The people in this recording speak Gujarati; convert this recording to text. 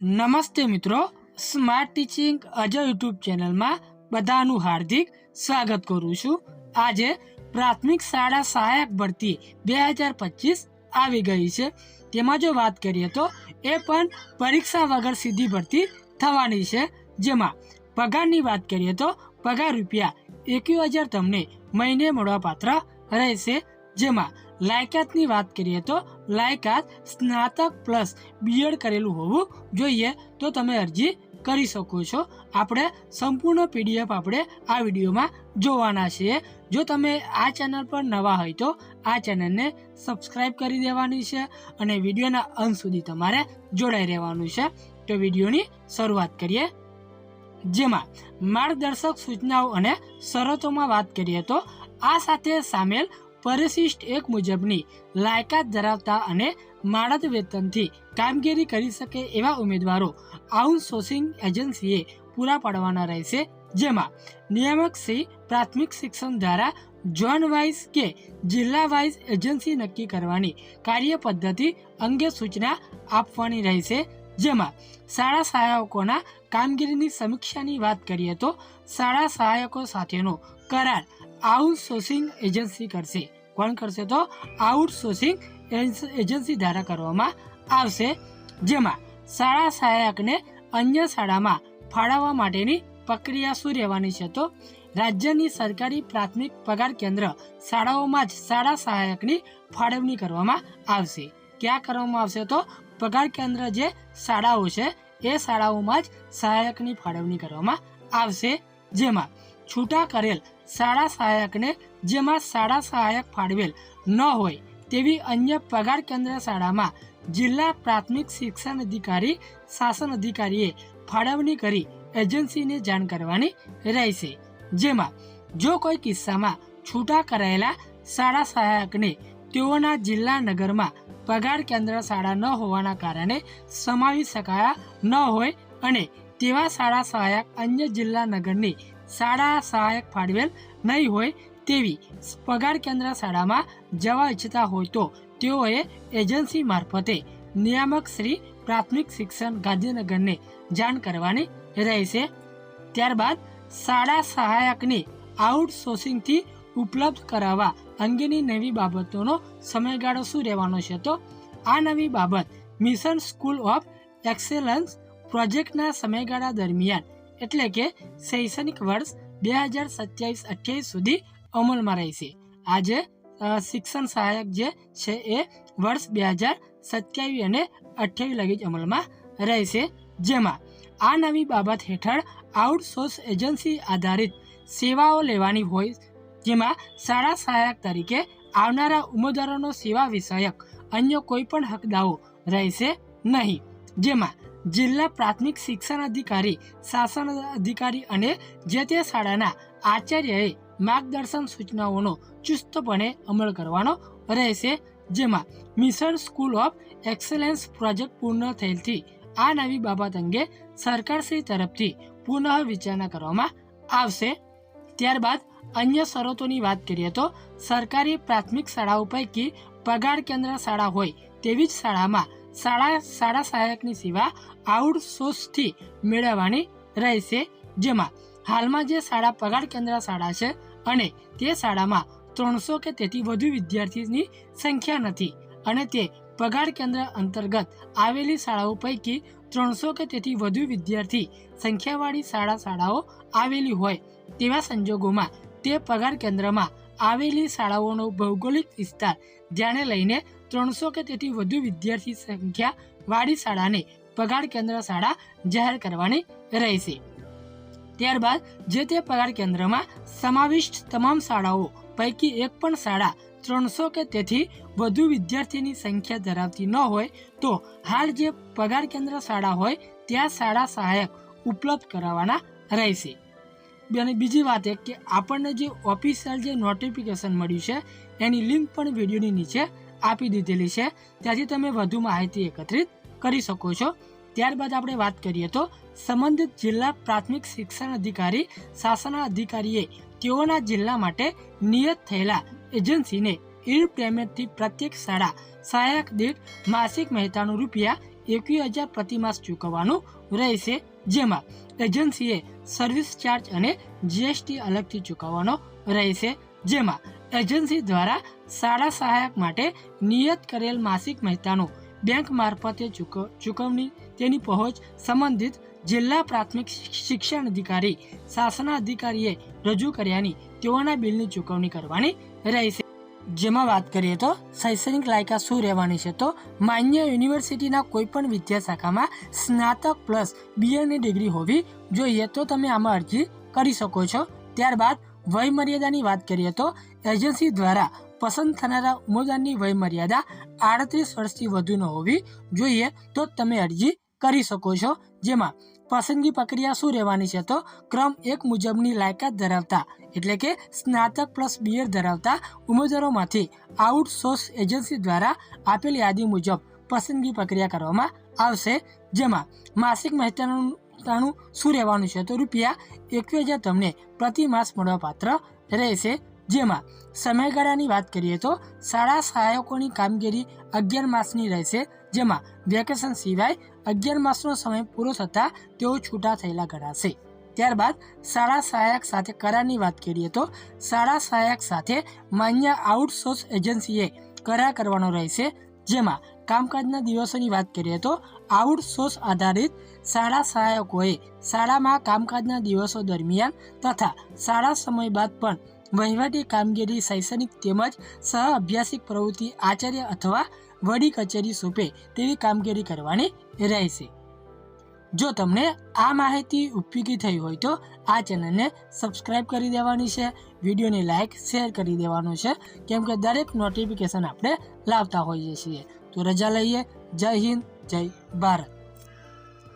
નમસ્તે મિત્રો સ્માર્ટ ટીચિંગ અજય યુટ્યુબ ચેનલમાં બધાનું હાર્દિક સ્વાગત કરું છું. આજે પ્રાથમિક શાળા સહાયક ભરતી બે હજાર પચીસ આવી ગઈ છે. તેમાં જો વાત કરીએ તો એ પણ પરીક્ષા વગર સીધી ભરતી થવાની છે. જેમાં પગારની વાત કરીએ તો પગાર રૂપિયા એકવીસ હજાર તમને મહિને મળવાપાત્ર રહેશે. જેમાં લાયકાતની વાત કરીએ તો લાયકાત સ્નાતક પ્લસ બીએડ કરેલું હોવું જોઈએ. તો તમે અરજી કરી શકો છો. આપણે સંપૂર્ણ પીડીએફ આપણે આ વિડીયોમાં જોવાના છીએ. જો તમે આ ચેનલ પર નવા હોય તો આ ચેનલને સબસ્ક્રાઈબ કરી દેવાની છે અને વિડીયોના અંત સુધી તમારે જોડાઈ રહેવાનું છે. તો વિડીયોની શરૂઆત કરીએ. જેમાં માર્ગદર્શક સૂચનાઓ અને શરતોમાં વાત કરીએ તો આ સાથે સામેલ પરિશિષ્ટ એક મુજબની લાયકાત ધરાવતા અને માળદ વેતનથી કામગીરી કરી શકે એવા ઉમેદવારો આઉટસોર્સિંગ એજન્સીએ પૂરા પાડવાના રહેશે. જેમાં નિયામક શ્રી પ્રાથમિક શિક્ષણ દ્વારા ઝોન વાઇઝ કે જિલ્લા વાઇઝ એજન્સી નક્કી કરવાની કાર્ય પદ્ધતિ અંગે સૂચના આપવાની રહેશે. જેમાં શાળા સહાયકોના કામગીરીની સમીક્ષાની વાત કરીએ તો શાળા સહાયકો સાથેનો કરાર આઉટસોર્સિંગ એજન્સી કરશે. કોણ કરશે તો? આઉટસોર્સિંગ એજન્સી દ્વારા કરવામાં આવશે. જેમાં શાળા સહાયકને અન્ય શાળામાં ફાળવવા માટેની પ્રક્રિયા શું રહેવાની છે તો? રાજ્યની સરકારી પ્રાથમિક પગાર કેન્દ્ર શાળાઓમાં જ શાળા સહાયકની ફાળવણી કરવામાં આવશે. ક્યાં કરવામાં આવશે તો? પગાર કેન્દ્ર જે શાળાઓ છે, એ શાળાઓમાં જ સહાયકની ફાળવણી કરવામાં આવશે. જેમાં છૂટા કરેલ શાળા સહાયકને જેમાં શાળા સહાયક ફાળવેલ ન હોય તેવી અન્ય પગાર કેન્દ્ર શાળામાં જિલ્લા પ્રાથમિક શિક્ષણ અધિકારી, શાસન અધિકારીએ ફાળવણી કરી એજન્સીને જાણ કરવાની રહેશે. જેમાં જો કોઈ કિસ્સામાં છૂટા કરાયેલા શાળા સહાયકને તેઓના જિલ્લા નગરમાં પગાર કેન્દ્ર શાળા ન હોવાના કારણે સમાવી શકાયા ન હોય અને તેવા શાળા સહાયક અન્ય જિલ્લા નગરની શાળા સહાયક ફાળવેલ નહીં હોય તેવી પગાર કેન્દ્ર શાળામાં જવા ઈચ્છતા હોય તો તેઓએ એજન્સી મારફતે નિયામક શ્રી પ્રાથમિક શિક્ષણ ગાંધીનગરને જાણ કરવાની રહેશે. ત્યારબાદ શાળા સહાયકને આઉટસોર્સિંગથી ઉપલબ્ધ કરાવવા અંગેની નવી બાબતોનો સમયગાળો શું રહેવાનો છે તો આ નવી બાબત મિશન સ્કૂલ ઓફ એક્સેલન્સ પ્રોજેક્ટના સમયગાળા દરમિયાન એટલે કે શૈક્ષણિક વર્ષ બે હજાર સત્યાવીસ અઠ્યાવીસ સુધી અમલમાં રહેશે. આજે શિક્ષણ સહાયક જે છે એ વર્ષ બે હજાર સત્યાવીસ અને અઠ્યાવીસ લગી જ અમલમાં રહેશે. જેમાં, આ નવી બાબત હેઠળ આઉટસોર્સ એજન્સી આધારિત સેવાઓ લેવાની હોય, જેમાં શાળા સહાયક તરીકે આવનારા ઉમેદવારોનો સેવા વિષયક અન્ય કોઈ પણ હક રહેશે નહીં. જેમાં જિલ્લા પ્રાથમિક શિક્ષણ અધિકારી, શાસન અધિકારી અને જે તે શાળાના આચાર્યએ માર્ગદર્શન સૂચનાઓનો ચુસ્તપણે અમલ કરવાનો રહેશે, જેમાં mission school of excellence project પૂર્ણ થયેલથી આ નવી બાબત અંગે સરકારશ્રી તરફથી પુનઃ વિચારણા કરવામાં આવશે. ત્યારબાદ અન્ય શરતોની વાત કરીએ તો સરકારી પ્રાથમિક શાળાઓ પૈકી પગાર કેન્દ્ર શાળા હોય તેવી જ શાળામાં શાળા શાળા સહાયકની સેવા આઉટસોર્સથી મેળવવાની રહેશે. જેમાં હાલમાં જે શાળા પગાર કેન્દ્ર શાળા છે અને તે શાળામાં ત્રણસો કે તેથી વધુ વિદ્યાર્થીની સંખ્યા નથી અને તે પગાર કેન્દ્ર અંતર્ગત આવેલી શાળાઓ પૈકી ત્રણસો કે તેથી વધુ વિદ્યાર્થી સંખ્યાવાળી શાળા શાળાઓ આવેલી હોય તેવા સંજોગોમાં તે પગાર કેન્દ્રમાં આવેલી શાળાઓનો ભૌગોલિક વિસ્તાર ધ્યાને લઈને ત્રણસો કે તેથી વધુ વિદ્યાર્થી સંખ્યા વાળી શાળાને પગાર કેન્દ્ર શાળા જાહેર કરવાની રહેશે. ત્યારબાદ, જે તે પગાર કેન્દ્રમાં સમાવિષ્ટ તમામ શાળાઓ પૈકી એક પણ શાળા ત્રણસો કે તેથી વધુ વિદ્યાર્થીની સંખ્યા ધરાવતી ન હોય, તો હાલ જે પગાર કેન્દ્ર શાળા હોય, ત્યાં શાળા સહાયક ઉપલબ્ધ કરાવવાના રહેશે. અને બીજી વાત એ કે આપણને જે ઓફિશિયલ જે નોટિફિકેશન મળ્યું છે, એની લિંક પણ વિડીયોની નીચે આપી દીધેલી છે. ત્યાંથી તમે વધુ માહિતી એકત્રિત કરી શકો છો. ત્યારબાદ આપણે વાત કરીએ તો સંબંધિત જિલ્લા પ્રાથમિક શિક્ષણ અધિકારી, શાસન અધિકારીએ તેઓના જિલ્લા માટે નિયત થયેલા એજન્સીને ઈડ પેમેન્ટથી પ્રત્યેક શાળા સહાયક દીઠ માસિક મહેતાણું રૂપિયા એકવીસ હજાર પ્રતિમાસ ચૂકવવાનું રહેશે. જેમાં એજન્સીએ સર્વિસ ચાર્જ અને જીએસટી અલગથી ચૂકવવાનો રહેશે. જેમાં એજન્સી દ્વારા શાળા સહાયક માટે નિયત કરેલ માસિક મહેતાનું બેંક મારફતે ચૂક- ચૂકવણી, તેની પહોંચ સંબંધિત જિલ્લા પ્રાથમિક શિક્ષણ અધિકારી શાસન અધિકારીએ રજૂ કર્યાની તેઓના બિલની ચૂકવણી કરવાની રહેશે. જેમાં વાત કરીએ તો શૈક્ષણિક લાયકા શું રહેવાની છે? તો માન્ય યુનિવર્સિટીના કોઈપણ વિદ્યાશાખામાં સ્નાતક પ્લસ બીએની ડિગ્રી હોવી જોઈએ તો તમે આમાં અરજી કરી શકો છો. ત્યારબાદ વયમર્યાદાની વાત કરીએ તો એજન્સી દ્વારા પસંદ થનારા ઉમેદવારની વયમર્યાદા આડત્રીસ વર્ષથી વધુ ન હોવી જોઈએ તો તમે અરજી કરી શકો છો. જેમાં પસંદગી પ્રક્રિયા શું રહેવાની છે તો ક્રમ એક મુજબની લાયકાત ધરાવતા, એટલે કે સ્નાતક પ્લસ બીએડ ધરાવતા ઉમેદવારોમાંથી આઉટસોર્સ એજન્સી દ્વારા આપેલ યાદી મુજબ પસંદગી પ્રક્રિયા કરવામાં આવશે. જેમાં માસિક મહેતાનું શું રહેવાનું છે તો રૂપિયા એકવીસ હજાર તમને પ્રતિ માસ મળવાપાત્ર રહેશે. જેમાં સમયગાળાની વાત કરીએ તો શાળા સહાયકોની કામગીરી અગિયાર માસની રહેશે. જેમાં વેકેશન સિવાય અગિયાર માસનો સમય પૂરો થતાં તેઓ છૂટા થયેલા ગણાશે. ત્યારબાદ શાળા સહાયક સાથે કરારની વાત કરીએ તો શાળા સહાયક સાથે માન્ય આઉટસોર્સ એજન્સીએ કરાર કરવાનો રહેશે. જેમાં કામકાજના દિવસોની વાત કરીએ તો આઉટસોર્સ આધારિત શાળા સહાયકોએ શાળામાં કામકાજના દિવસો દરમિયાન તથા શાળા સમય બાદ પણ વહીવટી કામગીરી શૈક્ષણિક તેમજ સહ અભ્યાસિક પ્રવૃત્તિ આચાર્ય અથવા વડી કચેરી સોંપે તેવી કામગીરી કરવાની રહેશે. જો તમને આ માહિતી ઉપયોગી થઈ હોય તો આ ચેનલને સબસ્ક્રાઇબ કરી દેવાની છે, વિડીયોને લાઇક, શેર કરી દેવાનો છે, કેમ કે દરેક નોટિફિકેશન આપણે લાવતા હોઈએ છીએ. તો રજા લઈએ. જય હિન્દ, જય ભારત.